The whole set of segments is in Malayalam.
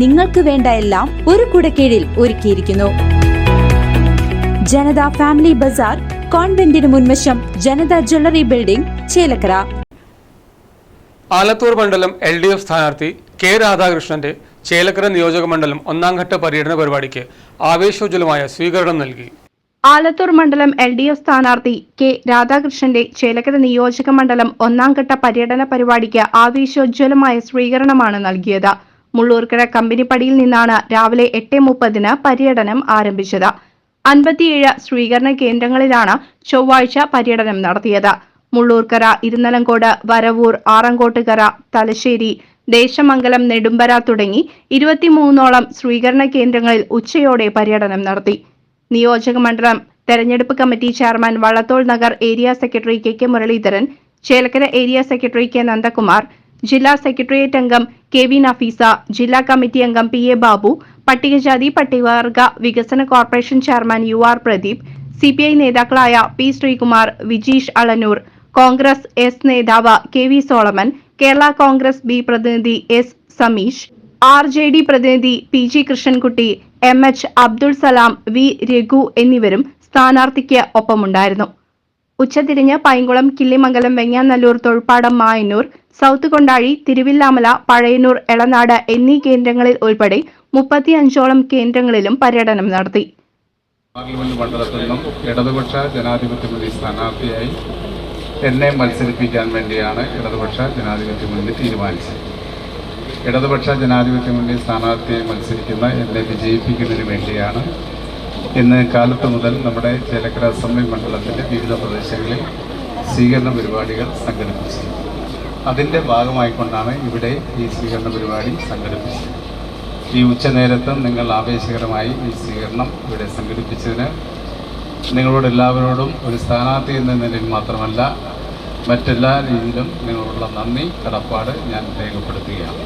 നിങ്ങൾക്ക് വേണ്ട എല്ലാം ഒരു കുടക്കീഴിൽ ഒരുക്കിയിരിക്കുന്നു. ജനത ഫാമിലി ബസാർ കോൺവെന്റിന് മുൻവശം ജനത ജ്വല്ലറി ബിൽഡിംഗ് ചേലക്കര. ആലത്തൂർ മണ്ഡലം എൽ ഡി എഫ് സ്ഥാനാർത്ഥി കെ രാധാകൃഷ്ണന്റെ ചേലക്കര നിയോജക മണ്ഡലം ഒന്നാം ഘട്ട പര്യടന പരിപാടിക്ക് ആവേശോജ്വലമായ സ്വീകരണം നൽകി. ആലത്തൂർ മണ്ഡലം എൽ ഡി എഫ് സ്ഥാനാർത്ഥി കെ രാധാകൃഷ്ണന്റെ ചേലക്കര നിയോജക മണ്ഡലം ഒന്നാം ഘട്ട പര്യടന പരിപാടിക്ക് ആവേശോജ്വലമായ സ്വീകരണമാണ് നൽകിയത്. മുള്ളൂർക്കര കമ്പനിപ്പടിയിൽ നിന്നാണ് രാവിലെ എട്ട് മുപ്പതിന് പര്യടനം ആരംഭിച്ചത്. അൻപത്തിയേഴ് സ്വീകരണ കേന്ദ്രങ്ങളിലാണ് ചൊവ്വാഴ്ച പര്യടനം നടത്തിയത്. മുള്ളൂർക്കര ഇരുന്നലങ്കോട് വരവൂർ ആറങ്കോട്ടുകര തലശ്ശേരി ദേശമംഗലം നെടുമ്പര തുടങ്ങി ഇരുപത്തിമൂന്നോളം സ്വീകരണ കേന്ദ്രങ്ങളിൽ ഉച്ചയോടെ പര്യടനം നടത്തി. നിയോജക മണ്ഡലം തെരഞ്ഞെടുപ്പ് committee chairman Vallathol Nagar area secretary K K Muraleedharan Chelakkara area secretary K Nandakumar ജില്ലാ സെക്രട്ടേറിയറ്റ് അംഗം കെ വി നഫീസ ജില്ലാ കമ്മിറ്റി അംഗം പി എ ബാബു പട്ടികജാതി പട്ടികവർഗ വികസന corporation chairman U R Pradeep C P I നേതാക്കളായ P Sreekumar Vijeesh Alanur Congress S നേതാവ് K V Solomon Kerala Congress B പ്രതിനിധി S Sameesh R J D പ്രതിനിധി P G Krishnankutty M H Abdul Salam V Raghu എന്നിവരും സ്ഥാനാർത്ഥിക്ക് ഒപ്പമുണ്ടായിരുന്നു. ഉച്ചതിരിഞ്ഞ് പൈങ്കുളം കിള്ളിമംഗലം വെങ്ങാനല്ലൂർ തൊഴിൽപ്പാടം മായന്നൂർ സൗത്ത് കൊണ്ടാഴി തിരുവില്ലാമല പഴയന്നൂർ എളനാട് എന്നീ കേന്ദ്രങ്ങളിൽ ഉൾപ്പെടെ മുപ്പത്തിയഞ്ചോളം കേന്ദ്രങ്ങളിലും പര്യടനം നടത്തി. ഇടതുപക്ഷ ജനാധിപത്യ മുന്നണി സ്ഥാനാർത്ഥിയായി എന്നെ മത്സരിപ്പിക്കാൻ വേണ്ടിയാണ് ഇടതുപക്ഷ ജനാധിപത്യ മുന്നണി തീരുമാനിച്ചത്. ഇടതുപക്ഷ ജനാധിപത്യ മുന്നണി സ്ഥാനാർത്ഥിയെ മത്സരിക്കുന്ന എന്നെ വിജയിപ്പിക്കുന്നതിന് വേണ്ടിയാണ് ഇന്ന് കാലത്ത് മുതൽ നമ്മുടെ ചേലക്കര അസംബ്ലി മണ്ഡലത്തിന്റെ വിവിധ പ്രദേശങ്ങളിൽ സ്വീകരണ പരിപാടികൾ സംഘടിപ്പിച്ചത് അതിന്റെ ഭാഗമായിക്കൊണ്ടാണ് ഇവിടെ ഈ സ്വീകരണ പരിപാടി സംഘടിപ്പിച്ചത്. ഈ ഉച്ചനേരത്ത് നിങ്ങൾ ആവേശകരമായി ഈ സ്വീകരണം ഇവിടെ സംഘടിപ്പിച്ചതിന് നിങ്ങളോട് എല്ലാവരോടും ഒരു സ്ഥാനാർത്ഥി എന്ന നിലയിൽ മാത്രമല്ല മറ്റെല്ലാ രീതിയിലും നിങ്ങളോടുള്ള നന്ദി കടപ്പാട് ഞാൻ രേഖപ്പെടുത്തുകയാണ്.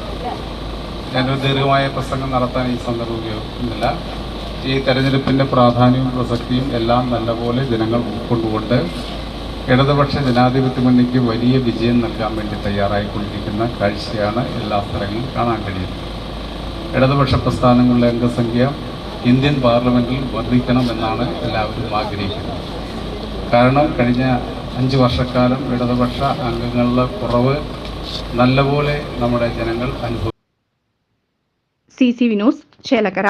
ഞാനൊരു ദീർഘമായ പ്രസംഗം നടത്താൻ ഈ സന്ദർഭം ഉപയോഗിക്കുന്നില്ല. ഈ തെരഞ്ഞെടുപ്പിന്റെ പ്രാധാന്യവും പ്രസക്തിയും എല്ലാം നല്ലപോലെ ജനങ്ങൾ ഉൾക്കൊണ്ടുകൊണ്ട് ഇടതുപക്ഷ ജനാധിപത്യ മുന്നണിക്ക് വലിയ വിജയം നൽകാൻ വേണ്ടി തയ്യാറായിക്കൊണ്ടിരിക്കുന്ന കാഴ്ചയാണ് എല്ലാ സ്ഥലങ്ങളിലും കാണാൻ കഴിയുന്നത്. ഇടതുപക്ഷ പ്രസ്ഥാനങ്ങളുടെ അംഗസംഖ്യ ഇന്ത്യൻ പാർലമെന്റിൽ വർദ്ധിക്കണമെന്നാണ് എല്ലാവരും ആഗ്രഹിക്കുന്നത്. കാരണം കഴിഞ്ഞ അഞ്ച് വർഷക്കാലം ഇടതുപക്ഷ അംഗങ്ങളുടെ കുറവ് നല്ലപോലെ നമ്മുടെ ജനങ്ങൾ അനുഭവിച്ചു സി സി വിനോസ് ചേലക്കര.